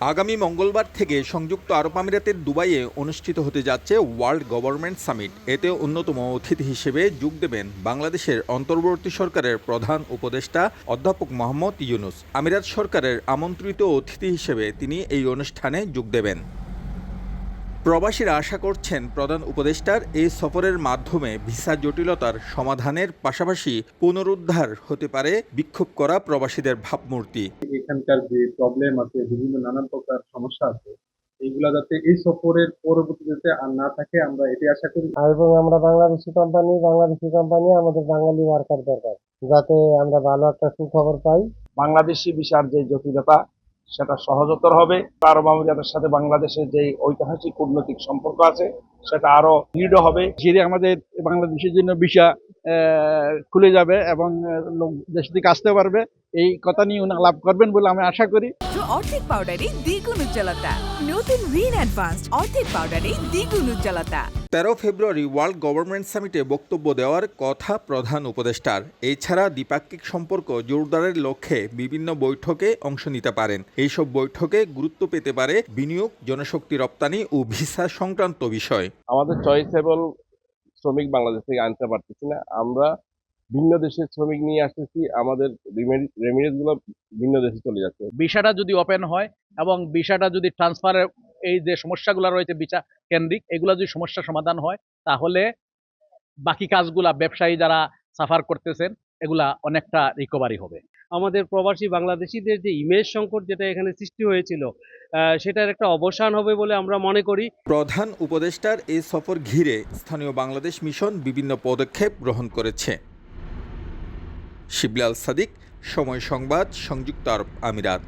আগামী মঙ্গলবার থেকে সংযুক্ত আরব আমিরাতের দুবাইয়ে অনুষ্ঠিত হতে যাচ্ছে ওয়ার্ল্ড গভর্নমেন্ট সামিট। এতে অন্যতম অতিথি হিসেবে যোগ দেবেন বাংলাদেশের অন্তর্বর্তী সরকারের প্রধান উপদেষ্টা অধ্যাপক মোহাম্মদ ইউনুস। আমিরাত সরকারের আমন্ত্রিত অতিথি হিসেবে তিনি এই অনুষ্ঠানে যোগ দেবেন। প্রবাসীরা আশা করছেন প্রধান উপদেষ্টার এই সফরের মাধ্যমে ভিসা জটিলতার সমাধানের পাশাপাশি পুনরুদ্ধার হতে পারে বিক্ষোভ করা প্রবাসীদের ভাবমূর্তি। এখানকার যে প্রবলেম আছে বিভিন্ন নানান প্রকার সমস্যা আছে এইগুলা যাতে এই সফরের পরবর্তীতে আর না থাকে আমরা এটি আশা করি। এবং আমরা বাংলাদেশি কোম্পানি বাংলাদেশি কোম্পানি আমাদের বাঙালি ওয়ার্কার দরকার যাতে আমরা ভালো একটা সুখবর পাই। বাংলাদেশি ভিসার যে জটিলতা সেটা সহজতর হবে। তার মামলাদের সাথে বাংলাদেশের যে ঐতিহাসিক কূটনৈতিক সম্পর্ক আছে সেটা আরও দৃঢ় হবে। যে আমাদের বাংলাদেশের জন্য আহ, খুলে যাবে এবং লোক দেশ থেকে আসতে পারবে। এই কথা নিয়ে উনি লাভ করবেন বলে আমি আশা করি। অর্ধেক পাউডারে দ্বিগুণ উজ্জ্বলতা। নতুন রিন অ্যাডভান্স অর্ধেক পাউডারে দ্বিগুণ উজ্জ্বলতা। তেরো ফেব্রুয়ারি ওয়ার্ল্ড গভর্নমেন্ট সামিটে বক্তব্য দেওয়ার কথা প্রধান উপদেষ্টার। এছাড়া দ্বিপাক্ষিক সম্পর্ক জোরদারের লক্ষ্যে বিভিন্ন বৈঠকে অংশ নিতে পারেন। এইসব বৈঠকে গুরুত্ব পেতে পারে বিনিয়োগ জনশক্তি রপ্তানি ও ভিসা সংক্রান্ত বিষয়। আমাদের চয়েসেবল শ্রমিক বাংলাদেশ থেকে আনতে পারতেছি না। আমরা ভিন্ন দেশের শ্রমিক নিয়ে আসতেছি, আমাদের রেমিডেন্সগুলো ভিন্ন দেশে চলে যাচ্ছে। ভিসাটা যদি ওপেন হয় এবং ভিসাটা যদি ট্রান্সফারের এই যে সমস্যাগুলো রয়েছে বিচার কেন্দ্রিক, এগুলো যদি সমস্যা সমাধান হয়, তাহলে বাকি কাজগুলা, ব্যবসায়ী যারা সাফার করতেছেন, এগুলা অনেকটা রিকভারি হবে। আমাদের প্রবাসী বাংলাদেশিদের যে ইমেজ সংকট যেটা এখানে সৃষ্টি হয়েছিল সেটার একটা অবসান হবে বলে আমরা মনে করি। প্রধান উপদেষ্টার এই সফর ঘিরে স্থানীয় বাংলাদেশ মিশন বিভিন্ন পদক্ষেপ গ্রহণ করেছে। শিবলাল সাদিক, সময় সংবাদ, সংযুক্ত আরব আমিরাত।